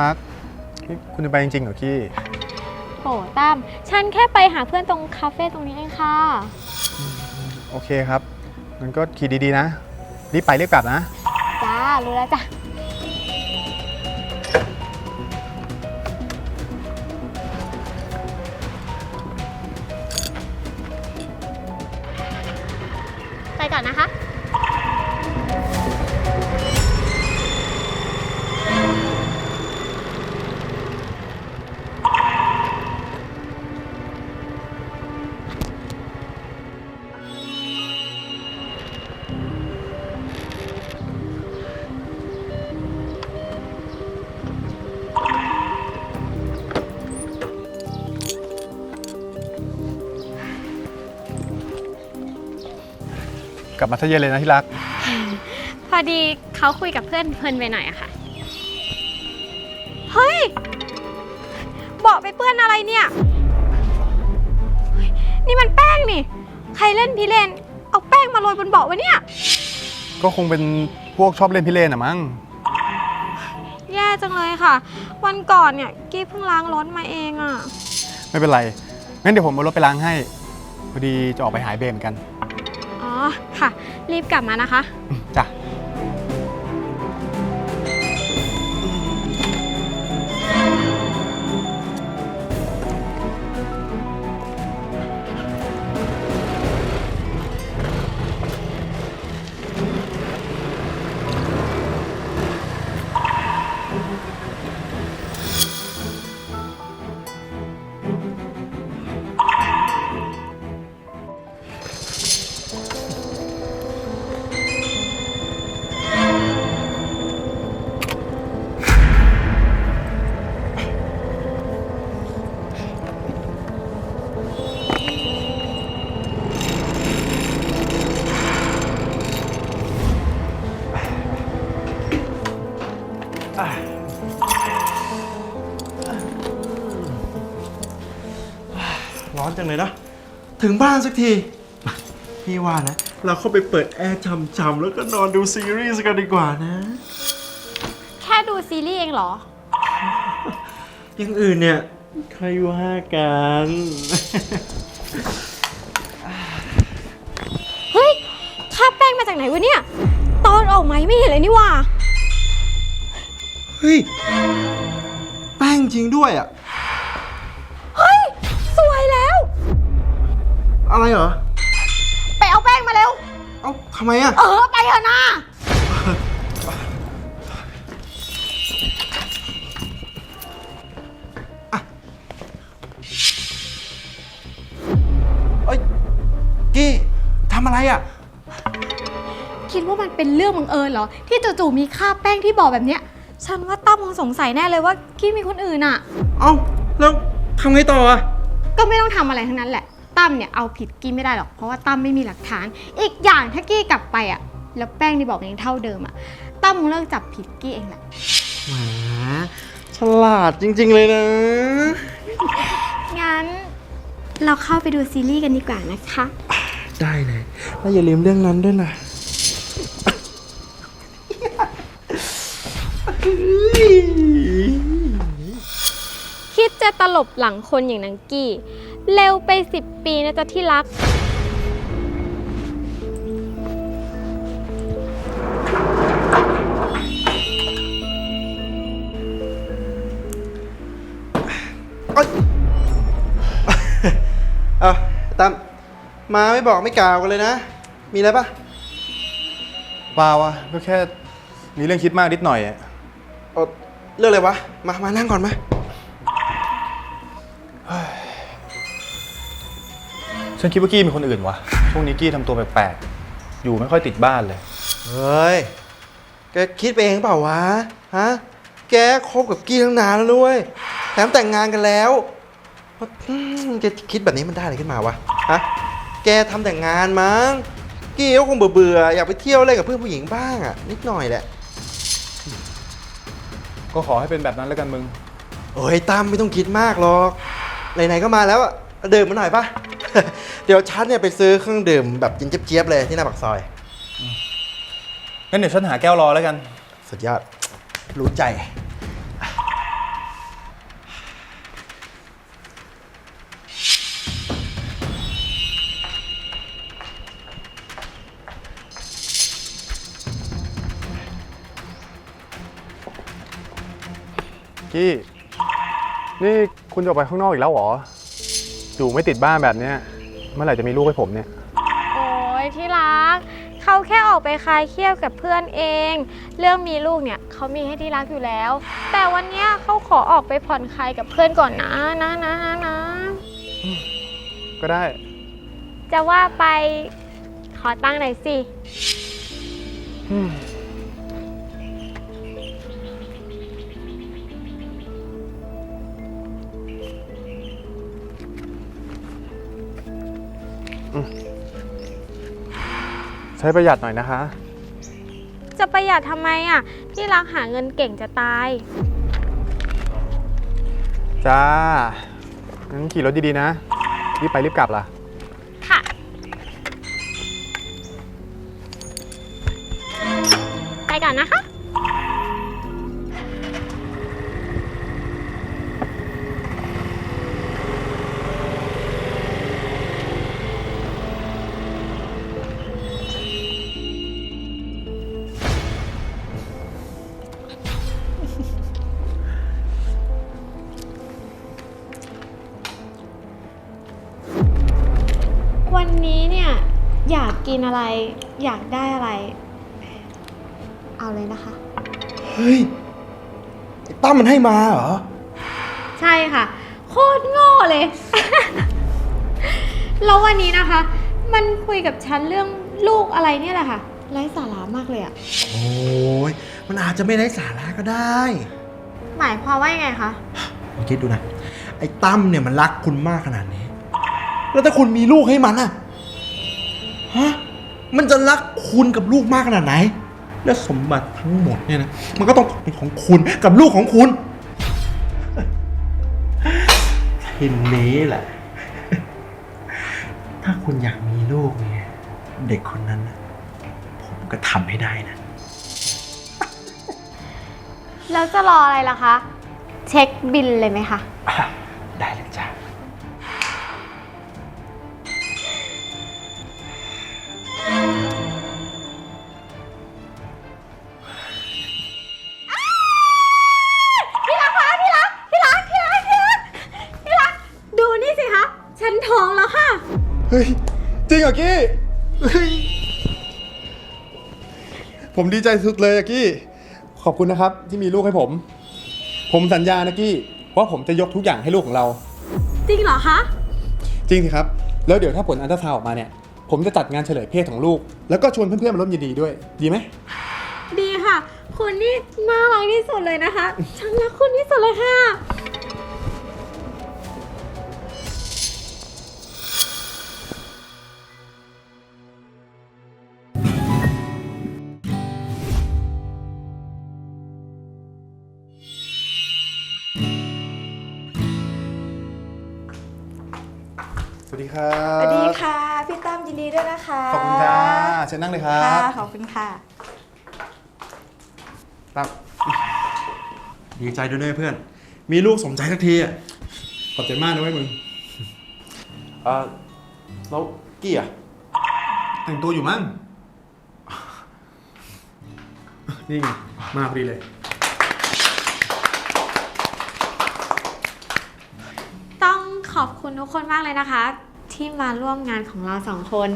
รักนี่คุณจะไปจริงๆเหรอกี้ โหตั้มฉันแค่ไปหาเพื่อนตรงคาเฟ่ตรงนี้เองค่ะ โอเคครับงั้นก็ขี่ดีๆนะ รีบไปรีบกลับนะ จ้า รู้แล้วจ้ะ ลับมาทะเย็นเลยนะที่รัก พอดีเขาคุยกับเพื่อนเพลินไปหน่อยอะค่ะ เฮ้ยเบาะไปเปื้อนอะไรเนี่ยเฮ้ยนี่มันแป้งนี่ ใครเล่นพี่เล่น เอาแป้งมาโรยบนเบาะวะเนี่ย ก็คงเป็นพวกชอบเล่นพิเรนอะมั้ง แย่จังเลยค่ะ วันก่อนเนี่ยกี้เพิ่งล้างรถมาเองอะ ไม่เป็นไร งั้นเดี๋ยวผมเอารถไปล้างให้ พอดีจะออกไปหายเบรเหมอนกันอ๋อค่ะ รีบกลับมานะคะ จ้ะ ร้อนจังเลยนะ ถึงบ้านสักที พี่ว่านะ เราเข้าไปเปิดแอร์ช่ำๆแล้วก็นอนดูซีรีส์กันดีกว่านะ แค่ดูซีรีส์เองเหรอ อย่างอื่นเนี่ยใครว่ากัน เฮ้ยคราบแป้งมาจากไหนวะเนี่ย ตอนออกไหมไม่เห็นเลยนี่หว่า เฮ้ย แป้งจริงด้วยอะ อะไรเหรอ ไปเอาแป้งมาเร็ว เอ้าทำไมอะ เออไปเถอะนะเอ้ย กี้ทำอะไรอะคิดว่ามันเป็นเรื่องบังเอิญเหรอ ที่จู่ๆมีคราบแป้งที่บ่อแบบเนี้ย ฉันว่าตั้มคงสงสัยแน่เลยว่ากี้มีคนอื่นอะ เอ้า แล้วทำไงต่ออะก็ไม่ต้องทำอะไรทั้งนั้นแหละ ตั้มเนี่ยเอาผิดกี้ไม่ได้หรอกเพราะว่าตั้มไม่มีหลักฐาน อีกอย่างถ้ากี้กลับไปอะแล้วแป้งที่บอกยังเท่าเดิมอะตั้มคงเลิกจับผิดกี้เองแหละแหมฉลาดจริง ๆ เลยนะ งั้นเราเข้าไปดูซีรีส์กันดีกว่านะคะ ได้เลยแล้วอย่าลืมเรื่องนั้นด้วยนะคิดจะตลบหลังคนอย่างนังกี้ เร็วไปสิบปีนะจ๊ะที่รัก เอ้ย เอาตั้มมาไม่บอกไม่กล่าวกันเลยนะ มีอะไรปะเปล่าวะก็แค่มีเรื่องคิดมากนิดหน่อยอะ เอาเรื่องอะไรวะ มา มานั่งก่อนมา ฉันคิดว่ากี้มีคนอื่นวะช่วงนี้กี้ทำตัวแปลกๆอยู่ไม่ค่อยติดบ้านเลย เฮ้ย แกคิดไปเองเปล่าวะ ฮะ แกคบกับกี้ตั้งนานแล้วด้วย แถมแต่งงานกันแล้วอืมแกคิดแบบนี้มันได้อะไรขึ้นมาวะ ฮะ แกทำแต่งงานมั้ง กี้ก็คงเบื่อๆอยากไปเที่ยวเล่นกับเพื่อนผู้หญิงบ้างอะนิดหน่อยแหละ ก็ขอให้เป็นแบบนั้นแล้วกันมึง โอ้ยตั้มไม่ต้องคิดมากหรอก ไหนๆก็มาแล้วอะดื่มมาหน่อยปะ เดี๋ยวฉันเนี่ยไปซื้อเครื่องดื่มแบบกินเจี๊ยบๆเลยที่หน้าปากซอย งั้นเดี๋ยวฉันหาแก้วรอแล้วกัน สุดยอด รู้ใจ กี้ นี่คุณจะไปข้างนอกอีกแล้วเหรอ อยู่ไม่ติดบ้านแบบเนี้ยเมื่อไหร่จะมีลูกให้ผมเนี่ย โอ้ยที่รัก เขาแค่ออกไปคลายเครียดกับเพื่อนเอง เรื่องมีลูกเนี่ยเขามีให้ที่รักอยู่แล้ว แต่วันเนี้ยเขาขอออกไปผ่อนคลายกับเพื่อนก่อนนะนะนะนะนะก็ได้ จะว่าไปขอตั้งค์หน่อยสิใช้ประหยัดหน่อยนะคะ จะประหยัดทำไมอะที่รักหาเงินเก่งจะตาย จ้า งั้นขี่รถดีๆนะ รีบไปรีบกลับล่ะ ค่ะ ไปก่อนนะคะ กกินอะไร อยากได้อะไร เอาเลยนะคะ เฮ้ยไอ้ตั้มมันให้มาเหรอ ใช่ค่ะ โคตรโง่เลย แล้ววันนี้นะคะ มันคุยกับฉันเรื่องลูกอะไรเนี่ยแหละค่ะไร้สาระมากเลยอะโอ้ยมันอาจจะไม่ได้สาระก็ได้ หมายความว่ายังไงคะ ลองคิดดูนะ ไอ้ตั้มเนี่ยมันรักคุณมากขนาดนี้ แล้วถ้าคุณมีลูกให้มันอะฮะ มันจะรักคุณกับลูกมากขนาดไหน และสมบัติทั้งหมดเนี่ยนะ มันก็ต้องเป็นของคุณกับลูกของคุณทีนี้แหละ ถ้าคุณอยากมีลูกเนี่ย เด็กคนนั้นนะผมก็ทำให้ได้นะ แล้วจะรออะไรล่ะคะ เช็คบินเลยไหมคะ ผมดีใจสุดเลยอะกี้ ขอบคุณนะครับที่มีลูกให้ผม ผมสัญญานะกี้ว่าผมจะยกทุกอย่างให้ลูกของเรา จริงเหรอคะ จริงสิครับ แล้วเดี๋ยวถ้าผลอันตราซาวน์ออกมาเนี่ย ผมจะจัดงานเฉลยเพศของลูก แล้วก็ชวนเพื่อนๆมาร่วมยินดีด้วย ดีไหม ดีค่ะ คุณนี่น่ารักที่สุดเลยนะคะ ฉันรักคุณที่สุดเลยค่ะ ครับสวัสดีค่ะ พี่ตั้มยินดีด้วยนะคะขอบคุณจ้าเชิญนั่งเลยครัค่ะบขอบคุณค่ะ ตั้งดีใจด้วยนะเพื่อน มีลูกสมใจสักทีอะขอบใจมากนะเว้ยมึงเออแล้วกี้อะแต่งตัวอยู่มั้งนี่ไงมาพอดีเลย ต้องขอบคุณทุกคนมากเลยนะคะ ที่มาร่วมงานของเราสองคน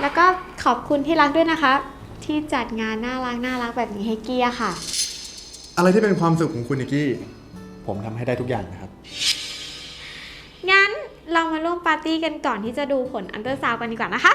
แล้วก็ขอบคุณที่รักด้วยนะคะ ที่จัดงานน่ารักน่ารักแบบนี้ให้เกียร์ค่ะ อะไรที่เป็นความสุขของคุณนิกกี้ ผมทำให้ได้ทุกอย่างนะครับ งั้นเรามาร่วมปาร์ตี้กันก่อนที่จะดูผลอันเตอร์ซาวด์กันดีกว่านะคะ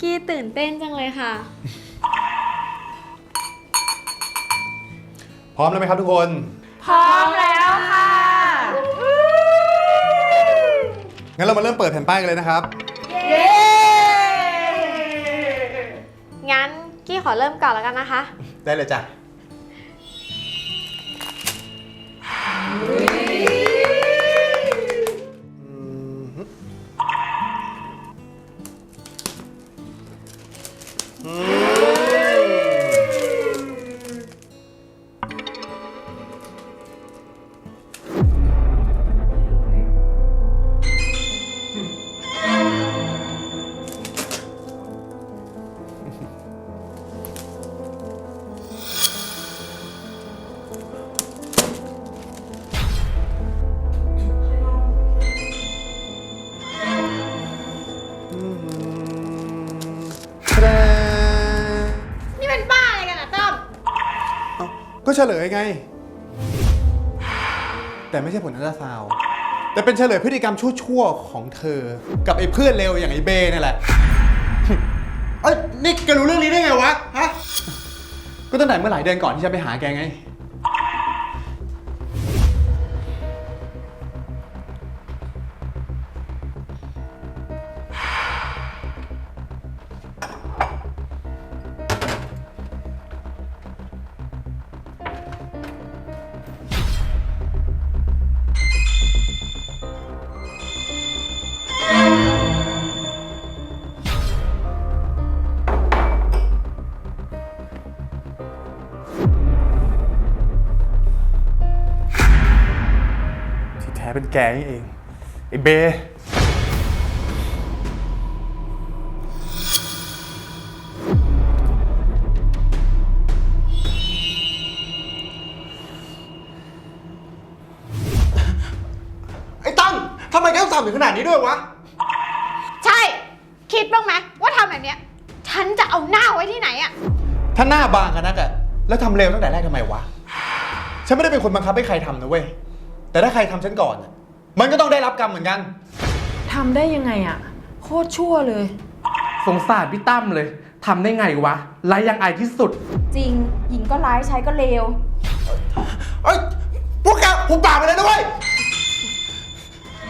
กี้ตื่นเต้นจังเลยค่ะ พร้อมแล้วไหมครับทุกคน พร้อมแล้วค่ะ งั้นเรามาเริ่มเปิดแผ่นป้ายกันเลยนะครับ เย้ งั้นกี้ขอเริ่มก่อนแล้วกันนะคะ ได้เลยจ้ะ เฉลยไง แต่ไม่ใช่ผลอัลตราซาวด์แต่เป็นเฉลยพฤติกรรมชั่วๆของเธอ กับไอ้เพื่อนเลวอย่างไอ้เบนั่นแหละ เอ้ยนี่แกรู้เรื่องนี้ได้ไงวะฮะก็ตั้งแต่เมื่อหลายเดือนก่อนที่ฉันไปหาแกไง เป็นแกนี่เองไอ้เบไอ้ตั้งทำไมแกต้องทำถึงขนาดนี้ด้วยวะ ใช่ คิดบ้างไหมว่าทำแบบเนี้ย ฉันจะเอาหน้าไว้ที่ไหนอะถ้าหน้าบางกันนักอะแล้วทำเร็วตั้งแต่แรกทำไมวะ ฉันไม่ได้เป็นคนบังคับให้ใครทำนะเว้ย แต่ถ้าใครทำฉันก่อนอะมันก็ต้องได้รับกรรมเหมือนกัน ทำได้ยังไงอะโคตรชั่วเลย สงสารพี่ตั้มเลยทำได้ไงวะไร้ยังอายที่สุด จริง หญิงก็ร้ายชายก็เลว เอ้ยพวกแกผมปากไปเลยนะเว้ย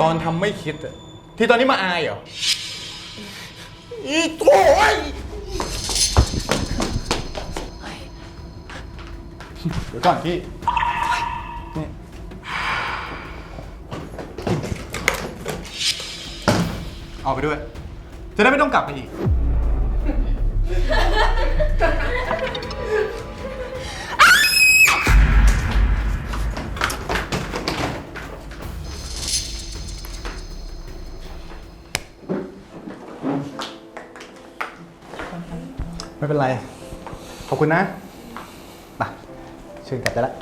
ตอนทำไม่คิดอะที่ตอนนี้มาอายเหรออีโถ่เอ้ยเดี๋ยวก่อนพี่ เอาไปด้วย จะได้ไม่ต้องกลับมาอีก ไม่เป็นไร ขอบคุณนะมาเชิญกลับได้ละ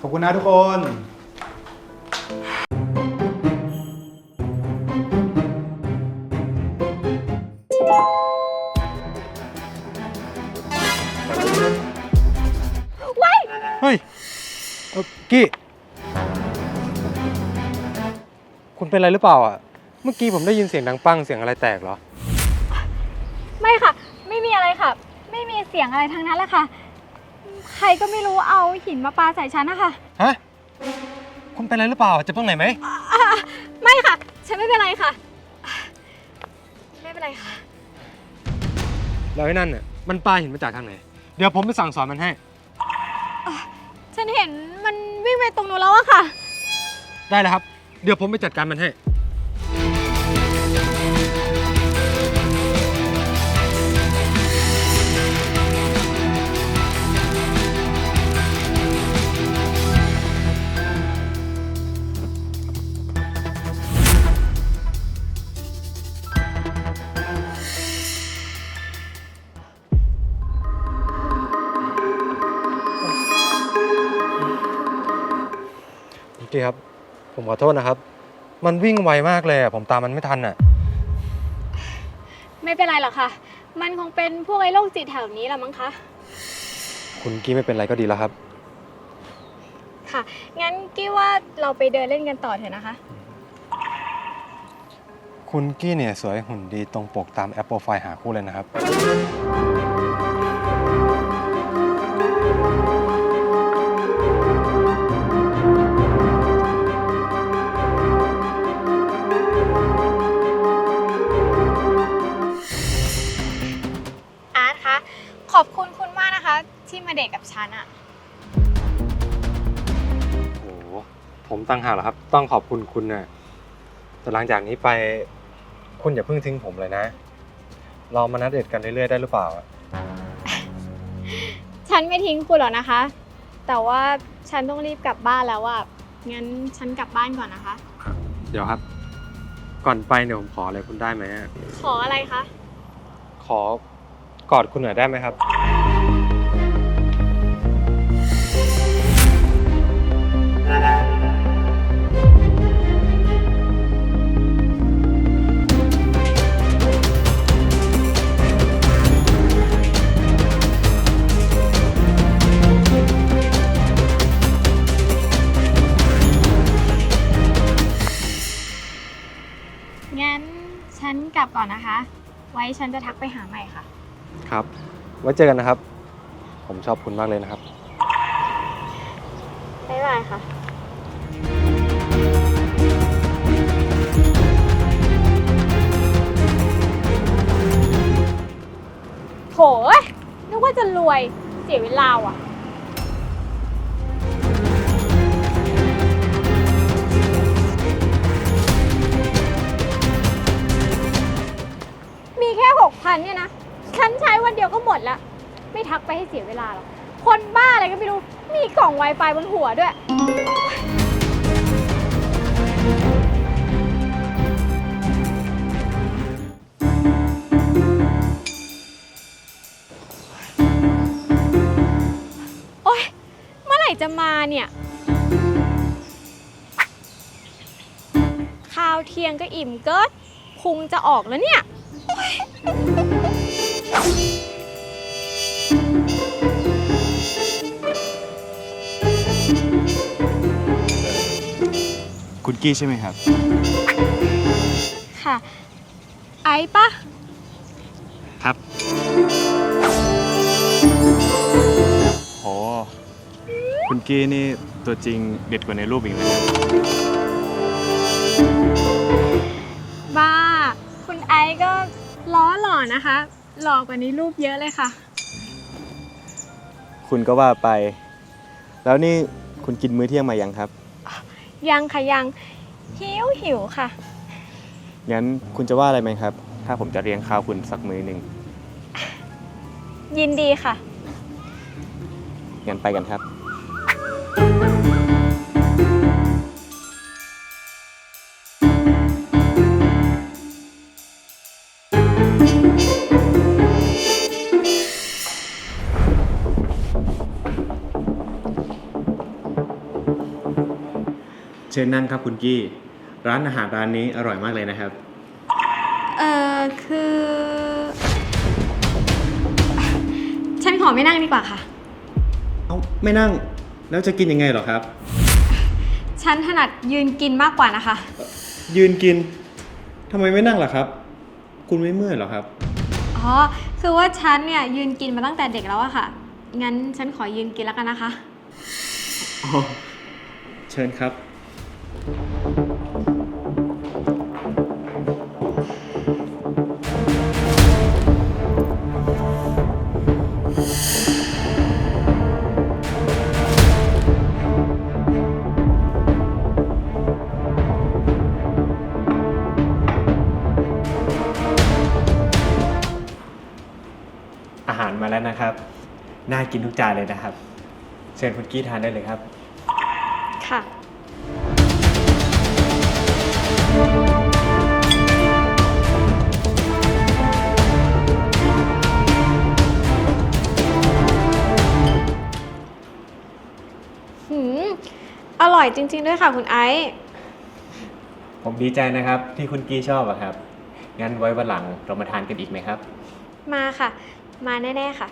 ขอบคุณนะทุกคน เป็นอะไรหรือเปล่าอะ เมื่อกี้ผมได้ยินเสียงดังปังเสียงอะไรแตกเหรอ ไม่ค่ะ ไม่มีอะไรค่ะ ไม่มีเสียงอะไรทั้งนั้นแหละค่ะ ใครก็ไม่รู้เอาหินมาปาใส่ฉันนะคะฮะ คุณเป็นอะไรหรือเปล่าเจ็บตรงไหนไหม อ่าไม่ค่ะ ฉันไม่เป็นไรค่ะ ไม่เป็นไรค่ะ แล้วไอ้นั่นน่ะมันปาหินมาจากทางไหน เดี๋ยวผมไปสั่งสอนมันให้ ฉันเห็นมันวิ่งไปตรงนู้นแล้วอะค่ะ ได้แล้วครับ เดี๋ยวผมไปจัดการมันให้ ผมขอโทษนะครับ มันวิ่งไวมากเลยอะผมตามมันไม่ทันอะไม่เป็นไรหรอกค่ะ มันคงเป็นพวกไอ้โรคจิตแถวนี้แหละมั้งคะ คุณกี้ไม่เป็นไรก็ดีแล้วครับ ค่ะ งั้นกี้ว่าเราไปเดินเล่นกันต่อเถอะนะคะ คุณกี้เนี่ยสวยหุ่นดีตรงปกตามแอปโปรไฟล์หาคู่เลยนะครับ ฉันอะโหผมตั้งหากเหรอครับ ต้องขอบคุณคุณนะแต่หลังจากนี้ไปคุณอย่าเพิ่งทิ้งผมเลยนะ เรามานัดเดทกันเรื่อยๆได้หรือเปล่าฉันไม่ทิ้งคุณหรอกนะคะ แต่ว่าฉันต้องรีบกลับบ้านแล้วอะงั้นฉันกลับบ้านก่อนนะคะ เดี๋ยวครับ ก่อนไปเนี่ยผมขออะไรคุณได้ไหมขออะไรคะ ขอกอดคุณหน่อยได้ไหมครับ กลับก่อนนะคะ ไว้ฉันจะทักไปหาใหม่ค่ะ ครับ ไว้เจอกันนะครับ ผมชอบคุณมากเลยนะครับ บ๊ายบายค่ะ โถเอ้ยนึกว่าจะรวยเสียเวลาว่ะ พันเนี่ยนะ ฉันใช้วันเดียวก็หมดละ ไม่ทักไปให้เสียเวลาหรอก คนบ้าอะไรก็ไม่รู้ มีกล่อง Wi-Fi บนหัวด้วย โอ๊ย เมื่อไหร่จะมาเนี่ย ข้าวเที่ยงก็อิ่มเกินพุงจะออกแล้วเนี่ย คุณกี้ใช่ไหมครับ ค่ะ ไอ้ปะครับโหคุณกี้นี่ตัวจริงเด็ดกว่าในรูปอีกนะครับ อหล่อนะคะ หล่อกว่านี้รูปเยอะเลยค่ะ คุณก็ว่าไป แล้วนี่คุณกินมื้อเที่ยงมายังครับ ยังค่ะยังหิวหิวค่ะ งั้นคุณจะว่าอะไรไหมครับ ถ้าผมจะเลี้ยงข้าวคุณสักมื้อหนึ่งยินดีค่ะ งั้นไปกันครับ ชิญนั่งครับคุณกี้ ร้านอาหารร้านนี้อร่อยมากเลยนะครับ เอ่อคือ ฉันขอไม่นั่งดีกว่าค่ะ เอ้าไม่นั่งแล้วจะกินยังไงเหรอครับ ฉันถนัดยืนกินมากกว่านะคะ ยืนกินทำไมไม่นั่งล่ะครับ คุณไม่เมื่อยเหรอครับ อ๋อ คือว่าฉันเนี่ยยืนกินมาตั้งแต่เด็กแล้วอะค่ะ งั้นฉันขอยืนกินแล้วกันนะคะ อ๋อเชิญครับ นะครับ น่ากินทุกจานเลยนะครับ เชิญคุณกี้ทานได้เลยครับ ค่ะ หืม อร่อยจริง ๆ ด้วยค่ะคุณไอซ์ ผมดีใจนะครับที่คุณกี้ชอบอะครับ งั้นไว้วันหลังเรามาทานกันอีกไหมครับ มาค่ะ มาแน่ ๆ ค่ะ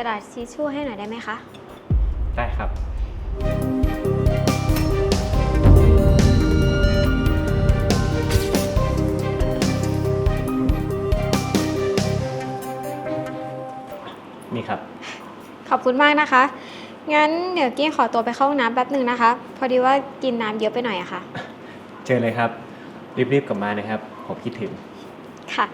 ระดาษทิชชู่ให้หน่อยได้ไหมคะ ได้ครับ นี่ครับ ขอบคุณมากนะคะ งั้นเดี๋ยวกี้ขอตัวไปเข้าห้องน้ำแป๊บหนึ่งนะคะ พอดีว่ากินน้ำเยอะไปหน่อยอะค่ะเชิญเลยครับ รีบๆกลับมานะครับ ผมคิดถึง ค่ะ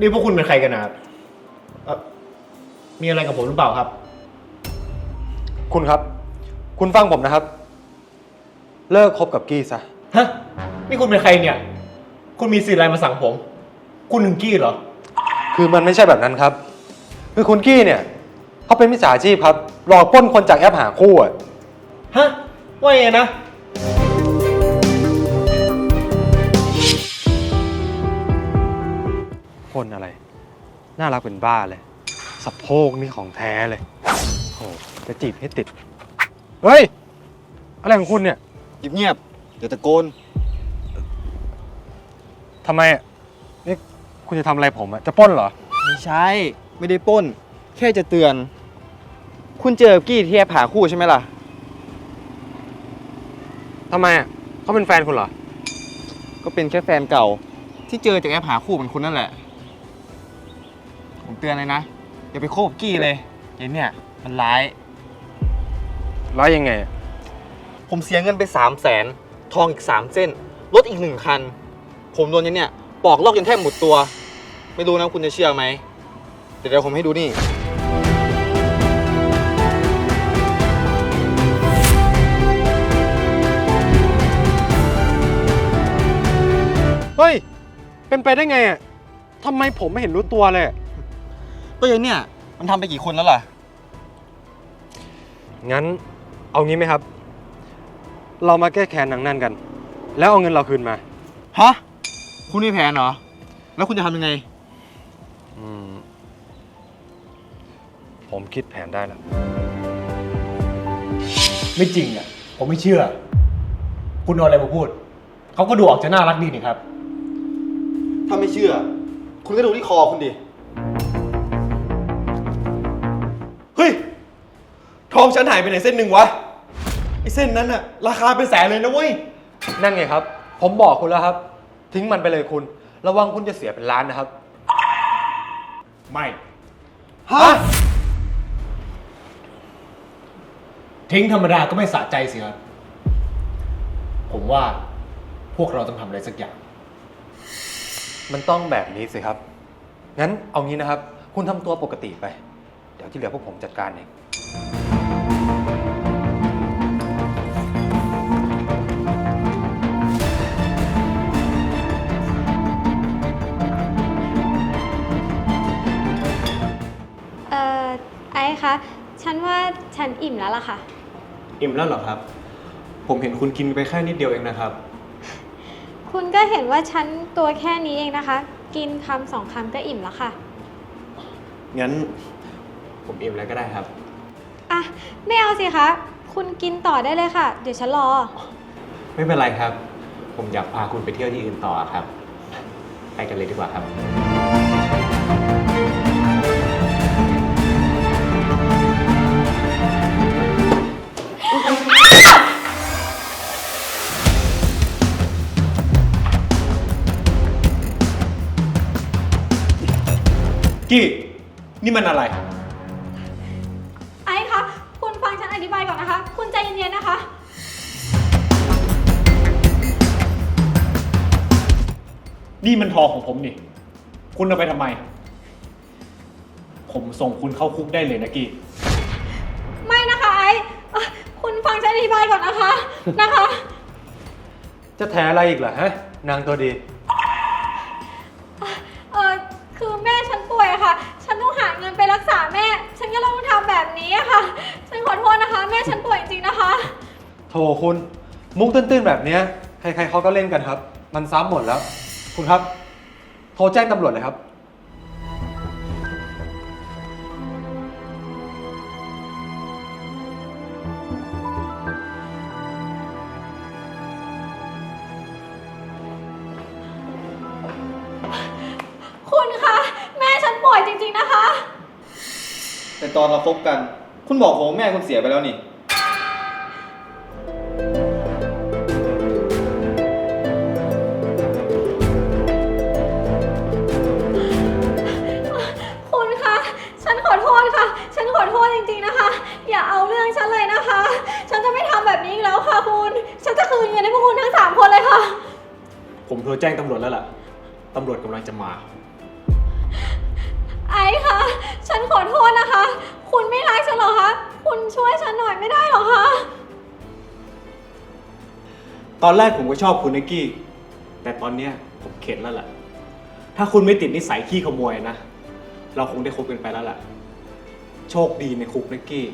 นี่พวกคุณเป็นใครกันนะครับเอ่อมีอะไรกับผมหรือเปล่าครับ คุณครับ คุณฟังผมนะครับ เลิกคบกับกี้ซะ ฮะ นี่คุณเป็นใครเนี่ย คุณมีสิทธิ์อะไรมาสั่งผม คุณหนึ่งกี้เหรอ คือมันไม่ใช่แบบนั้นครับ คือคุณกี้เนี่ยเขาเป็นมิจฉาชีพครับ หลอกปล้นคนจากแอปหาคู่อะฮะ ว่าไงนะ คนอะไร น่ารักเป็นบ้าเลยสะโพกนี่ของแท้เลยโอ้จะจีบให้ติด เฮ้ย อะไรของคุณเนี่ยเงียบๆเดี๋ยวตะโกน ทำไมอะนี่คุณจะทำอะไรผมอะจะปล้นเหรอ ไม่ใช่ ไม่ได้ปล้น แค่จะเตือน คุณเจอกี้ที่แอปหาคู่ใช่ไหมล่ะ ทำไมอะเขาเป็นแฟนคุณเหรอ ก็เป็นแค่แฟนเก่า ที่เจอจากแอปหาคู่เหมือนคุณนั่นแหละ ผมเตือนเลยนะอย่าไปโคบกี้เลยไอ้เนี่ยมันร้าย ร้ายยังไงอะผมเสียเงินไป3 0 0แสนทองอีก 3 เส้น รถอีกหนึ่งคัน ผมโดนยันเนี่ยปอกลอกจนแทบหมดตัว ไม่รู้นะคุณจะเชื่อไหมเดี๋ยวเดี๋ยวผมให้ดูนี่ เฮ้ย เป็นไปได้ไงอะทำไมผมไม่เห็นรู้ตัวเลย ก็ยันเนี่ย มันทำไปกี่คนแล้วล่ะ งั้นเอางี้ไหมครับ เรามาแก้แค้นนางนั่นกัน แล้วเอาเงินเราคืนมา ฮะ คุณมีแผนเหรอ แล้วคุณจะทำยังไง อืม ผมคิดแผนได้แล้ว ไม่จริงอะ ผมไม่เชื่อ คุณเอาอะไรมาพูด เขาก็ดูออกจะน่ารักดีนี่ครับ ถ้าไม่เชื่อ คุณก็ดูที่คอคุณดิ องฉันหายไปไหนเส้นหนึ่งวะไอ้เส้นนั้นอะราคาเป็นแสนเลยนะเว้ยนั่นไงครับ ผมบอกคุณแล้วครับ ทิ้งมันไปเลยคุณ ระวังคุณจะเสียเป็นล้านนะครับ ไม่ ฮะ ทิ้งธรรมดาก็ไม่สะใจสิครับ ผมว่าพวกเราต้องทำอะไรสักอย่าง มันต้องแบบนี้สิครับ งั้นเอางี้นะครับ คุณทำตัวปกติไป เดี๋ยวที่เหลือพวกผมจัดการเอง ฉันว่าฉันอิ่มแล้วล่ะค่ะ อิ่มแล้วเหรอครับ ผมเห็นคุณกินไปแค่นิดเดียวเองนะครับ คุณก็เห็นว่าฉันตัวแค่นี้เองนะคะ กินคำสองคำก็อิ่มแล้วค่ะ งั้นผมอิ่มแล้วก็ได้ครับ อะ ไม่เอาสิคะ คุณกินต่อได้เลยค่ะ เดี๋ยวฉันรอ ไม่เป็นไรครับ ผมอยากพาคุณไปเที่ยวที่อื่นต่อครับ ไปกันเลยดีกว่าครับ กี้ นี่มันอะไร ไอซ์คะคุณฟังฉันอธิบายก่อนนะคะ คุณใจเย็นๆนะคะ นี่มันทองของผมนี่ คุณเอาไปทำไม ผมส่งคุณเข้าคุกได้เลยนะกี้ ไม่นะคะไอซ์เอ่อคุณฟังฉันอธิบายก่อนนะคะ นะคะ จะแถอะไรอีกเหรอฮะนางตัวดี นี้อะค่ะ ฉันขอโทษนะคะ แม่ฉันป่วยจริงๆนะคะ โถคุณ มุกตื้นๆแบบเนี้ยใครๆเขาก็เล่นกันครับ มันซ้ำหมดแล้ว คุณครับ โทรแจ้งตำรวจเลยครับ ต่ตอนเราคบกัน คุณบอกผมว่าแม่คุณเสียไปแล้วนี่ คุณคะ ฉันขอโทษค่ะ ฉันขอโทษจริงๆนะคะ อย่าเอาเรื่องฉันเลยนะคะ ฉันจะไม่ทำแบบนี้อีกแล้วค่ะคุณ ฉันจะคืนเงินให้พวกคุณทั้งสามคนเลยค่ะ ผมโทรแจ้งตำรวจแล้วล่ะ ตำรวจกำลังจะมา ตอนแรกผมก็ชอบคุณนิกกี้ แต่ตอนเนี้ยผมเข็ดแล้วล่ะ ถ้าคุณไม่ติดนิสัยขี้ขโมยนะ เราคงได้คบกันไปแล้วล่ะ โชคดีในคุกนิกกี้